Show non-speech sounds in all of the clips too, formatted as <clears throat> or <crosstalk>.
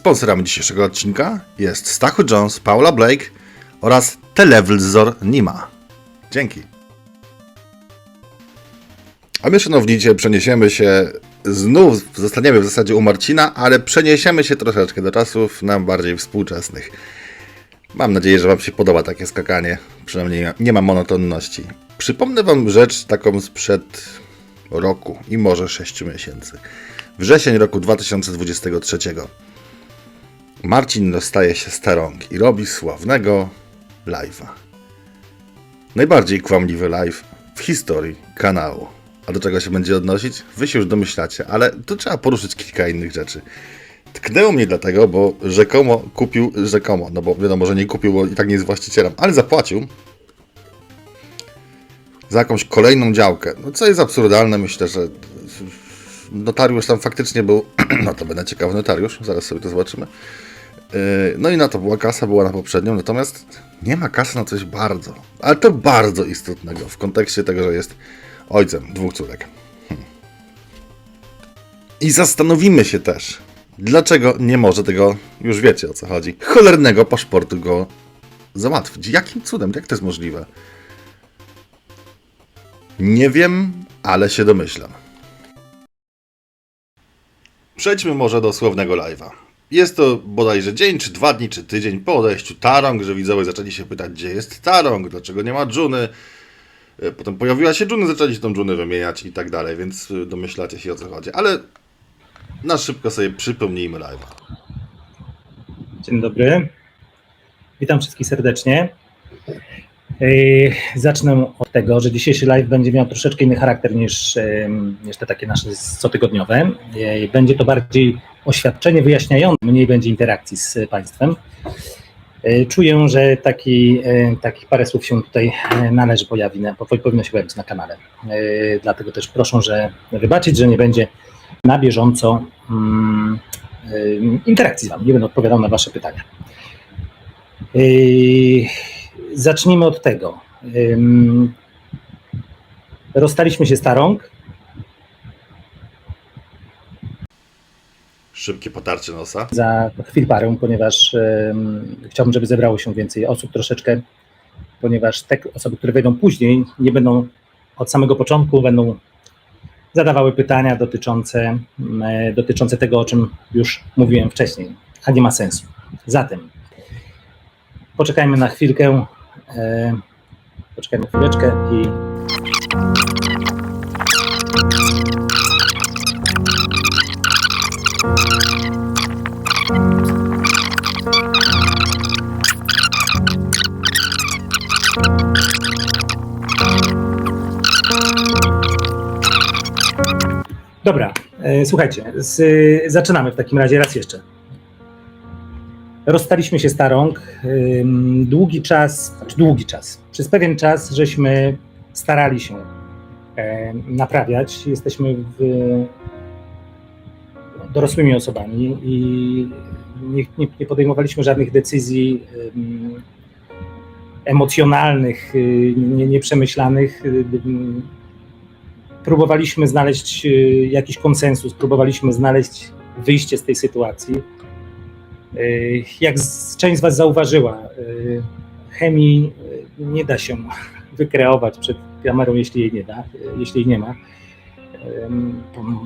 Sponsorami dzisiejszego odcinka jest Stachu Jones, Paula Blake oraz Telewizor Nima. Dzięki. A my, szanowni, przeniesiemy się znów, zostaniemy w zasadzie u Marcina, ale przeniesiemy się troszeczkę do czasów nam bardziej współczesnych. Mam nadzieję, że Wam się podoba takie skakanie, przynajmniej nie ma monotonności. Przypomnę Wam rzecz taką sprzed roku i może 6 miesięcy. Wrzesień roku 2023. Marcin dostaje się rąk i robi sławnego live'a. Najbardziej kłamliwy live w historii kanału. A do czego się będzie odnosić? Wy się już domyślacie, ale tu trzeba poruszyć kilka innych rzeczy. Tknęło mnie dlatego, bo rzekomo kupił, rzekomo, no bo wiadomo, że nie kupił, bo i tak nie jest właścicielem, ale zapłacił za jakąś kolejną działkę. No co jest absurdalne, myślę, że notariusz tam faktycznie był, <clears throat> no to będę ciekawy notariusz, zaraz sobie to zobaczymy. Yy, No i na to była kasa, była na poprzednią, natomiast nie ma kasy na coś bardzo, ale to bardzo istotnego w kontekście tego, że jest ojcem dwóch córek. Hmm. I zastanowimy się też, dlaczego nie może tego, już wiecie o co chodzi, cholernego paszportu go załatwić. Jakim cudem, jak to jest możliwe? Nie wiem, ale się domyślam. Przejdźmy może do słownego live'a. Jest to bodajże dzień, czy dwa dni, czy tydzień po odejściu Tarong, że widzowie zaczęli się pytać, gdzie jest Tarong, dlaczego nie ma Juny. E, Potem pojawiła się Juny, zaczęli się tą Junę wymieniać i tak dalej, więc y, domyślacie się o co chodzi. Ale na szybko sobie przypomnijmy live'a. Dzień dobry. Witam wszystkich serdecznie. Yy, Zacznę od tego, że dzisiejszy live będzie miał troszeczkę inny charakter niż, niż te takie nasze cotygodniowe. Yy, Będzie to bardziej oświadczenie wyjaśniające, mniej będzie interakcji z Państwem. Yy, Czuję, że taki, takich parę słów się tutaj należy pojawi, powinno się pojawić na kanale. Dlatego też proszę, że wybaczyć, że nie będzie na bieżąco mm, interakcji z Wami, nie będę odpowiadał na Wasze pytania. Zacznijmy od tego. Rozstaliśmy się z Tarąg. Szybkie potarcie nosa. za chwil parę, ponieważ ym, chciałbym, żeby zebrało się więcej osób troszeczkę, ponieważ te osoby, które wejdą później, nie będą od samego początku, będą zadawały pytania dotyczące, dotyczące tego, o czym już mówiłem wcześniej, a nie ma sensu. Zatem poczekajmy na chwilkę, poczekajmy chwileczkę i Dobra, e, słuchajcie, z, zaczynamy w takim razie raz jeszcze. Rozstaliśmy się z ym, Długi czas, znaczy długi czas, przez pewien czas żeśmy starali się e, naprawiać. Jesteśmy w, dorosłymi osobami i nie, nie, nie podejmowaliśmy żadnych decyzji emocjonalnych, y, nie, nieprzemyślanych. y, próbowaliśmy znaleźć y, jakiś konsensus, próbowaliśmy znaleźć wyjście z tej sytuacji. Y, Jak część z Was zauważyła, y, chemii y, nie da się <laughs> wykreować przed kamerą, jeśli jej nie da, jeśli jej nie ma.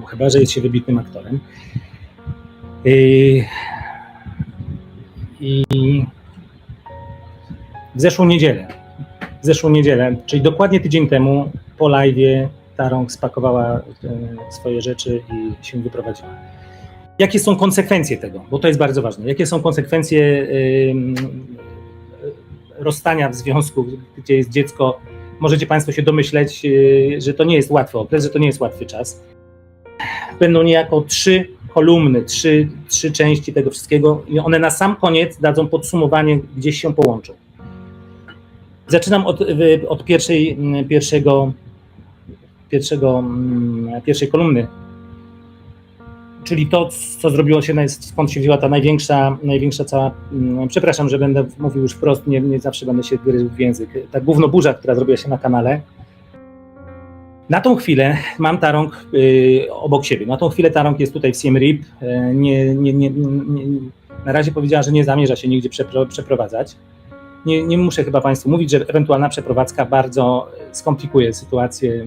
Chyba, że jest się wybitnym aktorem. I w zeszłą niedzielę, w zeszłą niedzielę, czyli dokładnie tydzień temu, po live'ie Tarąg spakowała swoje rzeczy i się wyprowadziła. Jakie są konsekwencje tego? Bo to jest bardzo ważne. Jakie są konsekwencje rozstania w związku, gdzie jest dziecko? Możecie Państwo się domyśleć, yy, że to nie jest łatwy okres, że to nie jest łatwy czas. Będą niejako trzy kolumny, trzy, trzy części tego wszystkiego i one na sam koniec dadzą podsumowanie, gdzieś się połączą. Zaczynam od, y, od pierwszej, mm, pierwszego pierwszego, mm, pierwszej kolumny, czyli to, co zrobiło się, skąd się wzięła ta największa, największa cała, mm, przepraszam, że będę mówił już wprost, nie, nie zawsze będę się gryzł w język, ta gównoburza, która zrobiła się na kanale, Na tą chwilę mam Tarąg y, obok siebie. Na tą chwilę Tarąg jest tutaj w Siem. Y, nie, nie, nie, na razie powiedziała, że nie zamierza się nigdzie przepro, przeprowadzać. Nie, nie muszę chyba Państwu mówić, że ewentualna przeprowadzka bardzo skomplikuje sytuację.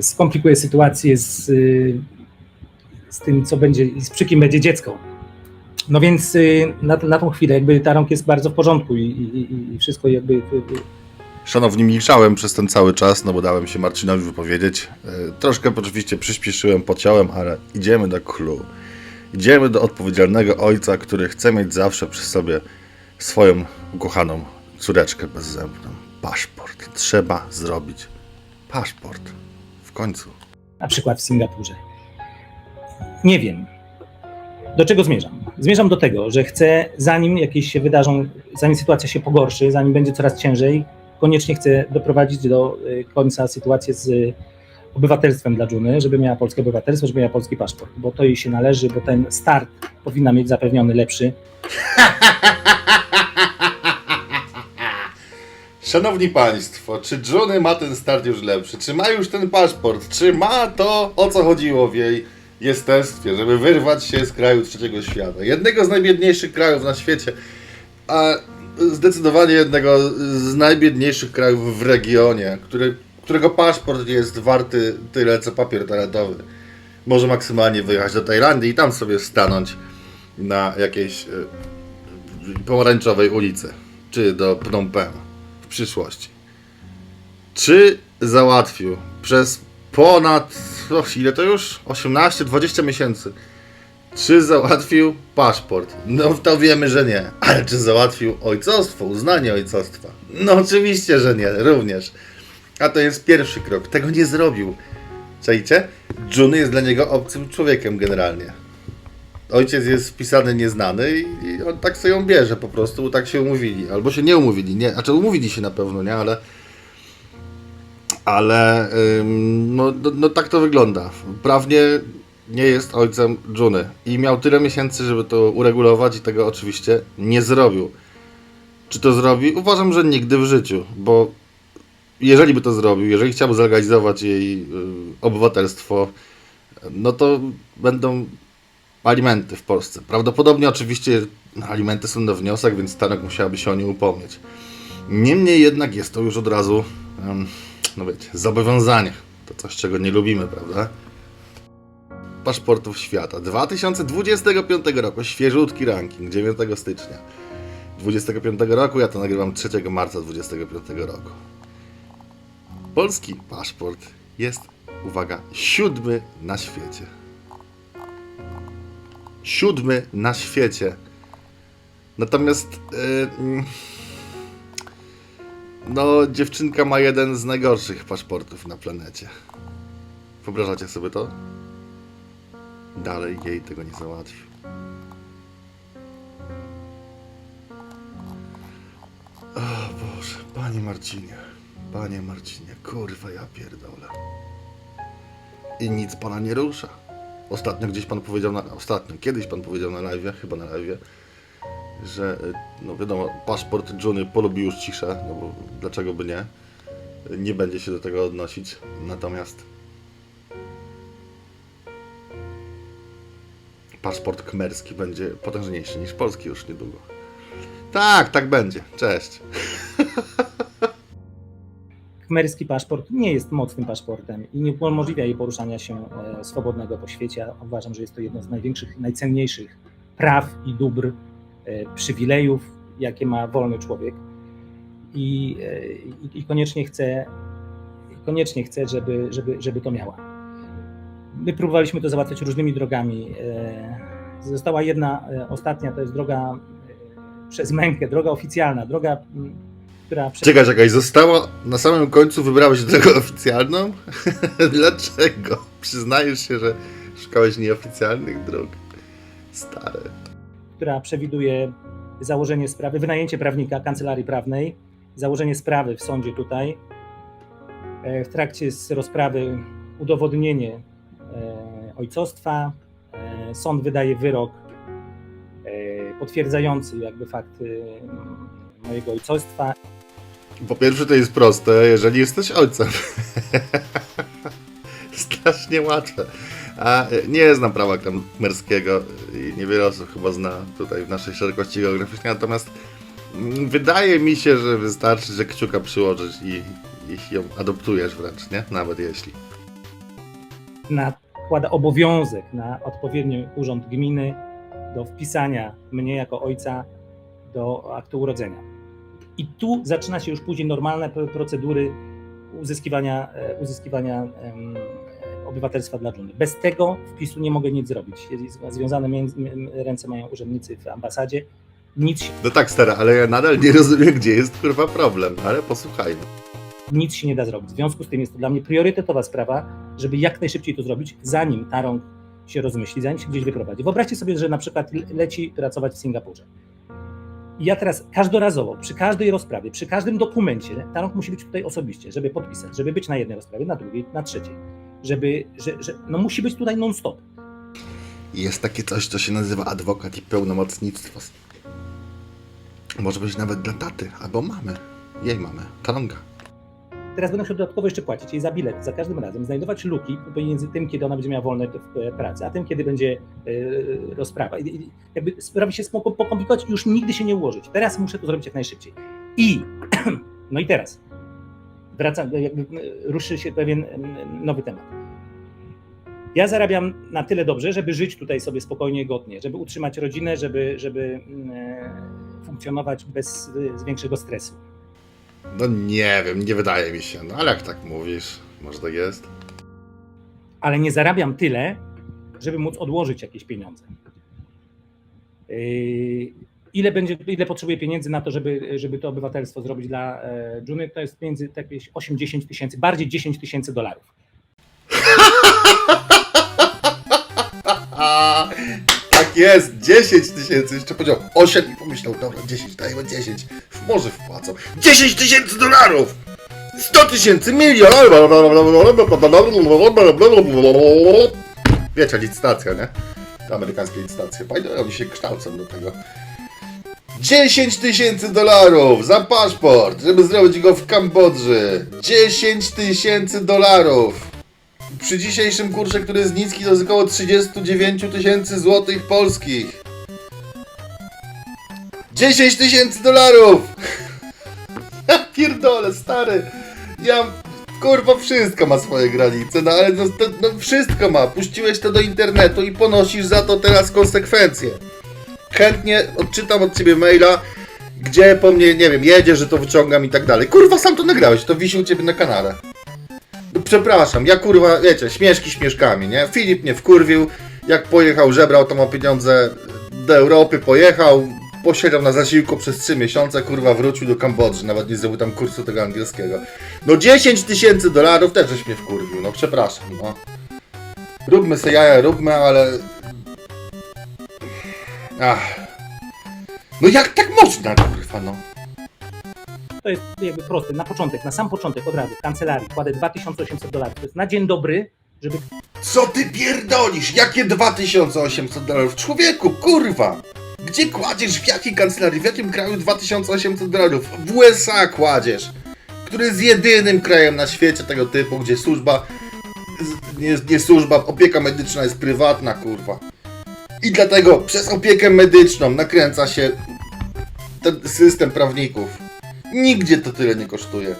Skomplikuje sytuację z, y, z tym, co będzie, z przy kim będzie dziecko. No więc y, na, na tą chwilę jakby Tarąg jest bardzo w porządku i, i, i- wszystko jakby Szanowni, milczałem przez ten cały czas, no bo dałem się Marcinowi wypowiedzieć. E, Troszkę oczywiście przyspieszyłem, pociąłem, ale idziemy do clue. Idziemy do odpowiedzialnego ojca, który chce mieć zawsze przy sobie swoją ukochaną córeczkę bezzębną. Paszport. Trzeba zrobić paszport. Końcu. na przykład w Singapurze. Nie wiem. Do czego zmierzam? Zmierzam do tego, że chcę, zanim jakieś się wydarzą, zanim sytuacja się pogorszy, zanim będzie coraz ciężej, koniecznie chcę doprowadzić do y, końca sytuację z obywatelstwem dla Juny, żeby miała polskie obywatelstwo, żeby miała polski paszport, bo to jej się należy, bo ten start powinna mieć zapewniony lepszy. <laughs> Szanowni Państwo, czy Johnny ma ten start już lepszy? Czy ma już ten paszport? Czy ma to, o co chodziło w jej jestestwie, żeby wyrwać się z kraju trzeciego świata? Jednego z najbiedniejszych krajów na świecie, a zdecydowanie jednego z najbiedniejszych krajów w regionie, który, którego paszport jest warty tyle, co papier toaletowy. Może maksymalnie wyjechać do Tajlandii i tam sobie stanąć na jakiejś e, pomarańczowej ulicy, czy do Phnom Penh przyszłości. Czy załatwił przez ponad, o, ile to już? 18-20 miesięcy. Czy załatwił paszport? No to wiemy, że nie. Ale czy załatwił ojcostwo, uznanie ojcostwa? No oczywiście, że nie, również. A to jest pierwszy krok. Tego nie zrobił. Czajcie? Juny jest dla niego obcym człowiekiem generalnie. Ojciec jest wpisany nieznany i, on tak sobie ją bierze po prostu, bo tak się umówili. Albo się nie umówili, nie, znaczy umówili się na pewno, nie, ale ale ym, no, no, no tak to wygląda. Prawnie nie jest ojcem Juny i miał tyle miesięcy, żeby to uregulować i tego oczywiście nie zrobił. Czy to zrobi? Uważam, że nigdy w życiu, bo jeżeli by to zrobił, jeżeli chciałby zalegalizować jej y, obywatelstwo, no to będą alimenty w Polsce. Prawdopodobnie oczywiście alimenty są na wniosek, więc Stanek musiałaby się o nie upomnieć. Niemniej jednak jest to już od razu, no wiecie, zobowiązanie. To coś, czego nie lubimy, prawda? Paszportów świata. 2025 roku, świeżutki ranking, 9 stycznia 25 roku, ja to nagrywam 3 marca 25 roku. Polski paszport jest, uwaga, siódmy na świecie siódmy na świecie. Natomiast yy, no, dziewczynka ma jeden z najgorszych paszportów na planecie. Wyobrażacie sobie to? Dalej jej tego nie załatwił. O Boże, panie Marcinie, panie Marcinie, kurwa ja pierdolę. I nic pana nie rusza. Ostatnio gdzieś pan powiedział, na, ostatnio, kiedyś pan powiedział na live, chyba na live, że y, no wiadomo, paszport Johnny polubi już ciszę, no bo dlaczego by nie? Nie będzie się do tego odnosić. Natomiast paszport kmerski będzie potężniejszy niż polski już niedługo. Tak, tak będzie. Cześć. Khmerski paszport nie jest mocnym paszportem i nie umożliwia jej poruszania się e, swobodnego po świecie. Uważam, że jest to jedno z największych, najcenniejszych praw i dóbr, e, przywilejów, jakie ma wolny człowiek. I, e, i, i koniecznie chcę, koniecznie chcę żeby, żeby, żeby to miała. My próbowaliśmy to załatwiać różnymi drogami. Została jedna, ostatnia, to jest droga przez mękę, droga oficjalna, droga, m, która... Czekaj, czekaj, została na samym końcu wybrałeś drogę oficjalną? <laughs> Dlaczego? Przyznajesz się, że szukałeś nieoficjalnych dróg? Stare. która przewiduje założenie sprawy, wynajęcie prawnika, kancelarii prawnej, założenie sprawy w sądzie tutaj. E, W trakcie z rozprawy udowodnienie e, ojcostwa. E, Sąd wydaje wyrok potwierdzający jakby fakt mojego ojcostwa. Po pierwsze to jest proste, jeżeli jesteś ojcem. <laughs> Strasznie łatwe. A nie znam prawa kramerskiego i niewiele osób chyba zna tutaj w naszej szerokości geograficznej, natomiast mm, wydaje mi się, że wystarczy, że kciuka przyłożyć i, i ją adoptujesz wręcz, nie? Nawet jeśli. nakłada obowiązek na odpowiedni urząd gminy do wpisania mnie jako ojca do aktu urodzenia. I tu zaczyna się już później normalne procedury uzyskiwania, e, uzyskiwania obywatelstwa dla Dżuny. Bez tego wpisu nie mogę nic zrobić. Związane ręce mają urzędnicy w ambasadzie. Nic się, No tak, stara, ale ja nadal nie rozumiem, gdzie jest kurwa problem, ale posłuchajmy. nic się nie da zrobić. W związku z tym jest to dla mnie priorytetowa sprawa, żeby jak najszybciej to zrobić, zanim ta rąk się rozmyśli, zanim się gdzieś wyprowadzi. Wyobraźcie sobie, że na przykład le- leci pracować w Singapurze. I ja teraz każdorazowo, przy każdej rozprawie, przy każdym dokumencie, ta rąk musi być tutaj osobiście, żeby podpisać, żeby być na jednej rozprawie, na drugiej, na trzeciej. Żeby, że, że no musi być tutaj non-stop. Jest takie coś, co się nazywa adwokat i pełnomocnictwo. Może być nawet dla taty, albo mamy. Jej mamy, Kalonga. Teraz będą się dodatkowo jeszcze płacić jej za bilet za każdym razem, znajdować luki pomiędzy tym, kiedy ona będzie miała wolne e, pracy, a tym, kiedy będzie e, rozprawa. I- Jakby sprawy się pokomplikować i już nigdy się nie ułożyć. Teraz muszę to zrobić jak najszybciej. I, <clears throat> no i teraz, jakby e, ruszy się pewien nowy temat. Ja zarabiam na tyle dobrze, żeby żyć tutaj sobie spokojnie, godnie, żeby utrzymać rodzinę, żeby, żeby funkcjonować bez większego stresu. No nie wiem, nie wydaje mi się. No ale jak tak mówisz, może tak jest? ale nie zarabiam tyle, żeby móc odłożyć jakieś pieniądze. Yy, Ile, będzie, ile potrzebuję pieniędzy na to, żeby, żeby to obywatelstwo zrobić dla e, Juny? To jest między tak jakieś 8-10 tysięcy, bardziej 10 tysięcy dolarów. <laughs> <laughs> Tak jest, 10 tysięcy, jeszcze powiedział 8 i pomyślał, dobra, 10, dajmy 10, może wpłacą. 10 tysięcy dolarów! 100 tysięcy, milion! Wiecie, licytacja, nie? To amerykańskie licytacje. Fajnie, oni się kształcą do tego. 10 tysięcy dolarów za paszport, żeby zrobić go w Kambodży. 10 tysięcy dolarów. Przy dzisiejszym kursie, który jest niski, to jest około 39 tysięcy złotych polskich. 10 tysięcy dolarów! <laughs> Ja pierdolę, stary. Ja, kurwa, wszystko ma swoje granice, no ale no, to, no wszystko ma. Puściłeś to do internetu i ponosisz za to teraz konsekwencje. Chętnie odczytam od ciebie maila, gdzie po mnie, nie wiem, jedziesz, że to wyciągam i tak dalej. Kurwa, sam to nagrałeś, to wisi u ciebie na kanale. Przepraszam, ja kurwa, wiecie, śmieszki śmieszkami, nie? Filip mnie wkurwił, jak pojechał, żebrał, to ma pieniądze do Europy, pojechał, posiedział na zasiłku przez 3 miesiące, kurwa, wrócił do Kambodży, nawet nie zrobił tam kursu tego angielskiego. No 10 tysięcy dolarów też żeś mnie wkurwił, no przepraszam, no. Róbmy se jaja, róbmy, ale... Ach. No jak tak można, kurwa, no? To jest jakby proste. Na początek, na sam początek od razu w kancelarii kładę 2800 dolarów. To jest na dzień dobry, żeby Co ty pierdolisz? Jakie 2800 dolarów? Człowieku, kurwa! Gdzie kładziesz, w jakiej kancelarii, w jakim kraju 2800 dolarów? W USA kładziesz, który jest jedynym krajem na świecie tego typu, gdzie służba, nie, nie służba, opieka medyczna jest prywatna, kurwa. I dlatego przez opiekę medyczną nakręca się ten system prawników. Nigdzie to tyle nie kosztuje.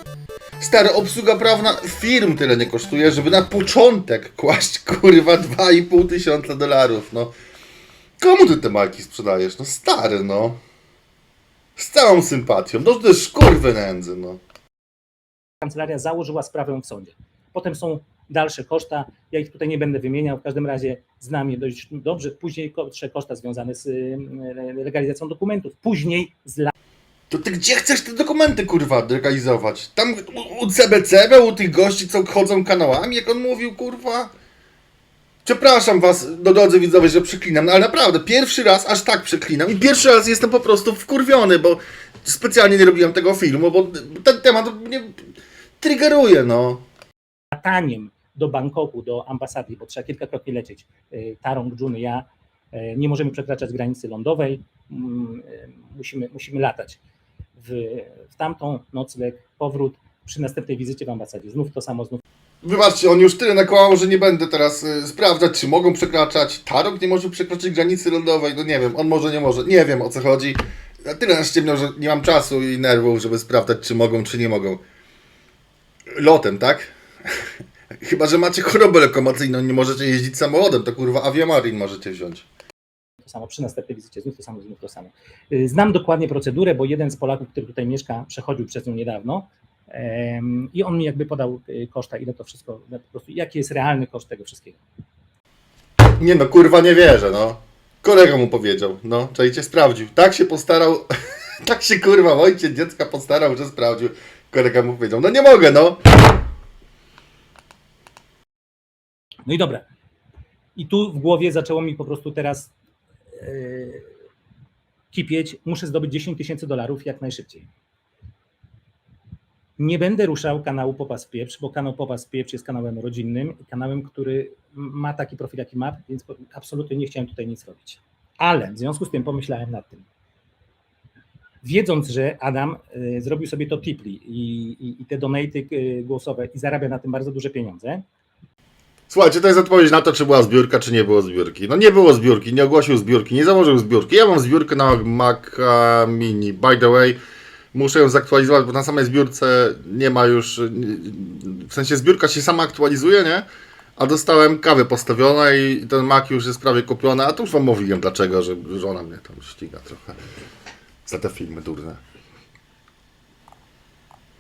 Stara obsługa prawna firm tyle nie kosztuje, żeby na początek kłaść <laughs> kurwa 2,5 tysiąca dolarów, no. Komu ty te marki sprzedajesz? No stary, no. Z całą sympatią. No to jest kurwy nędzy, no. kancelaria założyła sprawę w sądzie. Potem są dalsze koszta, ja ich tutaj nie będę wymieniał, w każdym razie znam je dość dobrze. Później koszta związane z y, legalizacją dokumentów, później z To ty gdzie chcesz te dokumenty kurwa legalizować? Tam u, u CBCB, u tych gości, co chodzą kanałami, jak on mówił, kurwa? Przepraszam was, no drodzy widzowie, że przeklinam, no ale naprawdę, pierwszy raz aż tak przeklinam i pierwszy raz jestem po prostu wkurwiony, bo specjalnie nie robiłem tego filmu, bo ten temat mnie triggeruje, no. lataniem do Bangkoku, do ambasady, bo trzeba kilkakrotnie lecieć. y, Tarong, Jun, ja y, nie możemy przekraczać granicy lądowej, mm, y, musimy, musimy latać. W, w tamtą nocleg, powrót, przy następnej wizycie w ambasadzie. Znów to samo, znów Wybaczcie, on już tyle nakłamał, że nie będę teraz y, sprawdzać, czy mogą przekraczać. Tarok nie może przekroczyć granicy lądowej, no nie wiem, on może, nie może, nie wiem o co chodzi. Tyle naszciemniał, że nie mam czasu i nerwów, żeby sprawdzać, czy mogą, czy nie mogą. Lotem, tak? <laughs> Chyba, że macie chorobę lokomocyjną, nie możecie jeździć samochodem, to kurwa Aviamarin możecie wziąć. To samo, przy następnej wizycie znów to samo, znów to samo. Y, Znam dokładnie procedurę, bo jeden z Polaków, który tutaj mieszka, przechodził przez nią niedawno i on mi jakby podał y, koszta, ile to wszystko, no, po prostu jaki jest realny koszt tego wszystkiego. Nie no, kurwa nie wierzę, no. Kolega mu powiedział, no, czajcie, sprawdził. Tak się postarał, <laughs> tak się kurwa ojciec dziecka postarał, że sprawdził. Kolega mu powiedział, no nie mogę, no. No i dobra. I tu w głowie zaczęło mi po prostu teraz kipieć, muszę zdobyć 10 tysięcy dolarów jak najszybciej. Nie będę ruszał kanału Popas Pieprz, bo kanał Popas Pieprz jest kanałem rodzinnym kanałem, który ma taki profil, jaki ma, więc absolutnie nie chciałem tutaj nic robić. Ale w związku z tym pomyślałem nad tym. Wiedząc, że Adam y, zrobił sobie to Tipli i, i, i te donaty y, głosowe i zarabia na tym bardzo duże pieniądze, Słuchajcie, to jest odpowiedź na to, czy była zbiórka, czy nie było zbiórki. No nie było zbiórki, nie ogłosił zbiórki, nie założył zbiórki. Ja mam zbiórkę na Maca Mini. By the way, muszę ją zaktualizować, bo na samej zbiórce nie ma już... W sensie zbiórka się sama aktualizuje, nie? A dostałem kawę postawione i ten Mac już jest prawie kupiony, a to już wam mówiłem dlaczego, że żona mnie tam ściga trochę za te filmy durne.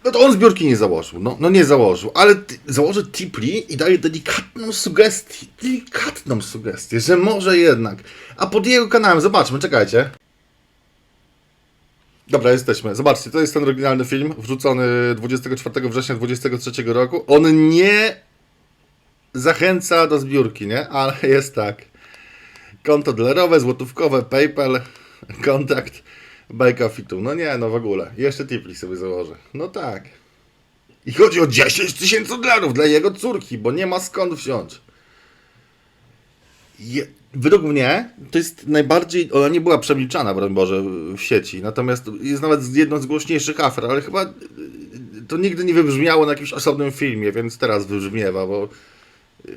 No to on zbiórki nie założył, no, no nie założył, ale założy Tipli i daje delikatną sugestię, delikatną sugestię, że może jednak. A pod jego kanałem, zobaczmy, czekajcie. Dobra, jesteśmy. Zobaczcie, to jest ten oryginalny film, wrzucony 24 września 23 roku. On nie zachęca do zbiórki, nie? Ale jest tak. Konto dolerowe, złotówkowe, PayPal, kontakt, bajka fitu. No nie, no w ogóle. Jeszcze tipli sobie założę. No tak. I chodzi o 10 tysięcy dolarów dla jego córki, bo nie ma skąd wziąć. Je, według mnie to jest najbardziej. Ona nie była przemilczana, broń Boże, w sieci. Natomiast jest nawet jedną z głośniejszych afer, ale chyba y, to nigdy nie wybrzmiało na jakimś osobnym filmie, więc teraz wybrzmiewa, bo y,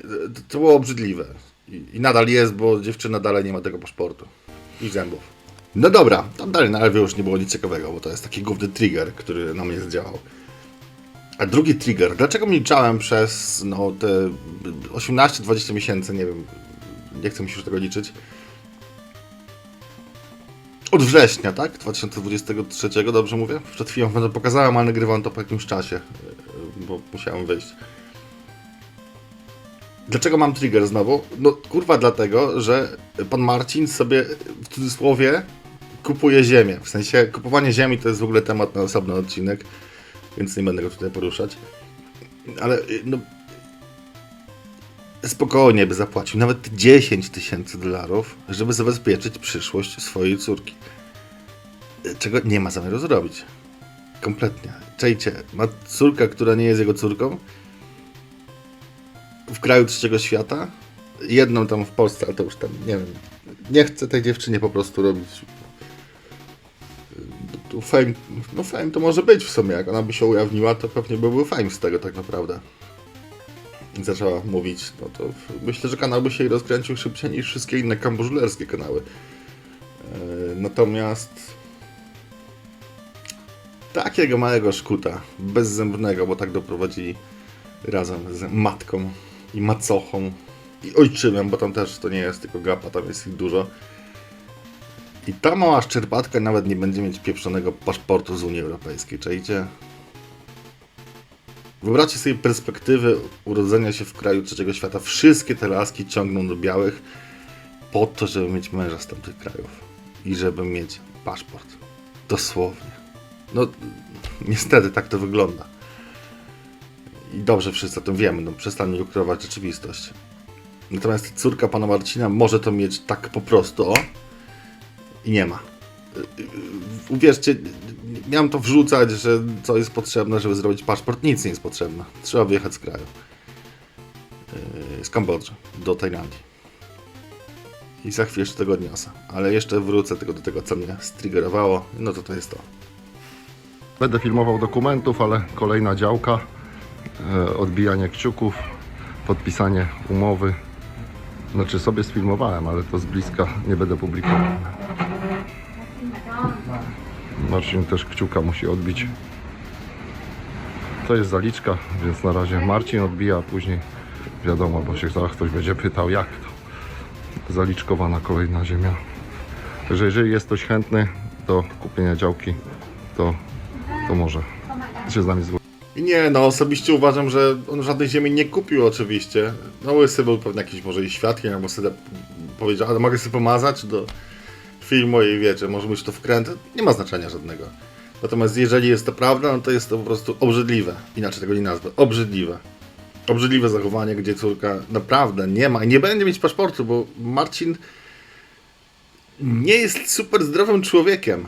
to, było obrzydliwe. I nadal jest, bo dziewczyna dalej nie ma tego paszportu i zębów. No dobra, tam dalej na Elwie już nie było nic ciekawego, bo to jest taki główny trigger, który na mnie zdziałał. A drugi trigger, dlaczego milczałem przez no, te 18-20 miesięcy, nie wiem, nie chcę mi się już tego liczyć. Od września, tak? 2023, dobrze mówię? Przed chwilą będę pokazałem, ale nagrywam to po jakimś czasie, yy, bo musiałem wyjść. Dlaczego mam trigger znowu? No kurwa dlatego, że pan Marcin sobie w cudzysłowie kupuje ziemię. W sensie kupowanie ziemi to jest w ogóle temat na osobny odcinek, więc nie będę go tutaj poruszać. Ale y, no spokojnie by zapłacił nawet 10 tysięcy dolarów, żeby zabezpieczyć przyszłość swojej córki. Czego nie ma zamiaru zrobić. Kompletnie. Czejcie, ma córkę, która nie jest jego córką, w kraju trzeciego świata. Jedną tam w Polsce, ale to już tam, nie wiem. Nie chcę tej dziewczynie po prostu robić. Tu fame, no fame to może być w sumie, jak ona by się ujawniła, to pewnie by był fame z tego tak naprawdę. I zaczęła mówić, no to myślę, że kanał by się rozkręcił szybciej niż wszystkie inne kamburzulerskie kanały. E, Natomiast takiego małego szkuta, bezzębnego, bo tak doprowadzili razem z matką i macochą i ojczymem, bo tam też to nie jest tylko gapa, tam jest ich dużo. I ta mała szczerbatka nawet nie będzie mieć pieprzonego paszportu z Unii Europejskiej, czajcie? Wyobraźcie sobie perspektywy urodzenia się w kraju trzeciego świata. Wszystkie te laski ciągną do białych po to, żeby mieć męża z tamtych krajów i żeby mieć paszport. Dosłownie. No, niestety tak to wygląda. I dobrze wszyscy o tym wiemy, no przestańmy ukrywać rzeczywistość. Natomiast córka pana Marcina może to mieć tak po prostu, o, i nie ma. Uwierzcie, miałem to wrzucać, że co jest potrzebne, żeby zrobić paszport. Nic nie jest potrzebne. Trzeba wyjechać z kraju. Yy, Z Kambodży do Tajlandii. I za chwilę jeszcze tego odniosę. Ale jeszcze wrócę tylko do tego, co mnie striggerowało. No to to jest to. Będę filmował dokumentów, ale kolejna działka. E, odbijanie kciuków, podpisanie umowy. Znaczy sobie sfilmowałem, ale to z bliska nie będę publikował. Marcin też kciuka musi odbić. To jest zaliczka, więc na razie Marcin odbija, a później wiadomo, bo się zaraz ktoś będzie pytał jak to. Zaliczkowana kolejna ziemia. Także jeżeli jest ktoś chętny do kupienia działki, to, to może się z nami zgłosić. Nie, no osobiście uważam, że on żadnej ziemi nie kupił oczywiście. No łysy był pewnie jakiś może i świadkiem, albo sobie powiedział, ale mogę sobie pomazać do filmu i wiecie, może być to wkręt. Nie ma znaczenia żadnego. Natomiast jeżeli jest to prawda, no to jest to po prostu obrzydliwe. Inaczej tego nie nazwę. Obrzydliwe. Obrzydliwe zachowanie, gdzie córka naprawdę nie ma i nie będzie mieć paszportu, bo Marcin nie jest super zdrowym człowiekiem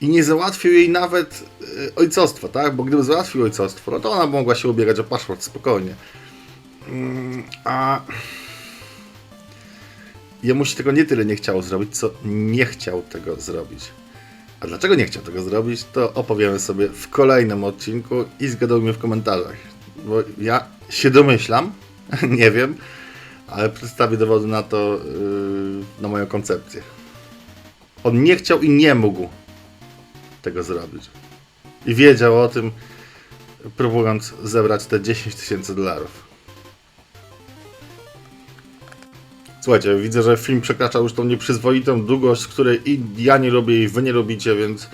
i nie załatwił jej nawet y, ojcostwa, tak? Bo gdyby załatwił ojcostwo, no to ona mogła się ubiegać o paszport spokojnie. Mm, A jemu się tego nie tyle nie chciało zrobić, co nie chciał tego zrobić. A dlaczego nie chciał tego zrobić, to opowiemy sobie w kolejnym odcinku i zgadujmy w komentarzach. Bo ja się domyślam, <laughs> nie wiem, ale przedstawię dowody na to, yy, na moją koncepcję. On nie chciał i nie mógł tego zrobić. I wiedział o tym, próbując zebrać te 10 tysięcy dolarów. Słuchajcie, widzę, że film przekracza już tą nieprzyzwoitą długość, której i ja nie lubię i wy nie lubicie, więc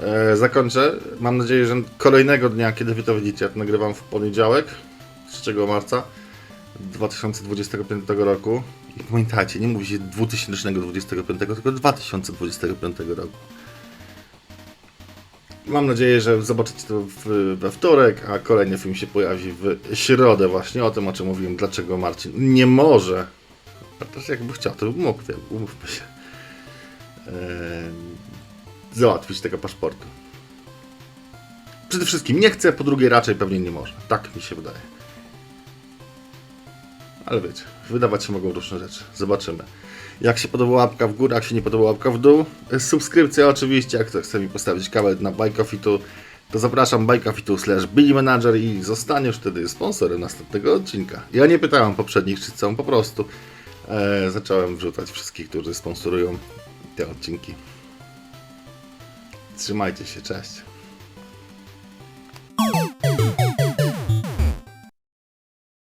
e, zakończę. Mam nadzieję, że kolejnego dnia, kiedy wy to widzicie, ja to nagrywam w poniedziałek, 3 marca 2025 roku. I pamiętajcie, nie mówi się 2025, tylko 2025 roku. Mam nadzieję, że zobaczycie to w, we wtorek, a kolejny film się pojawi w środę właśnie o tym, o czym mówiłem, dlaczego Marcin nie może, a jakby chciał, to mógł, umówmy się, eee, załatwić tego paszportu. Przede wszystkim nie chce, po drugie raczej pewnie nie może. Tak mi się wydaje. Ale wiecie, wydawać się mogą różne rzeczy. Zobaczymy. Jak się podoba łapka w górę, jak się nie podoba łapka w dół. Subskrypcja oczywiście, jak ktoś chce mi postawić kawę na Bajkofitu, to zapraszam bajkofitu slash Billy Manager i zostaniesz wtedy sponsorem następnego odcinka. Ja nie pytałem poprzednich, czy chcą, po prostu e, zacząłem wrzucać wszystkich, którzy sponsorują te odcinki. Trzymajcie się, cześć.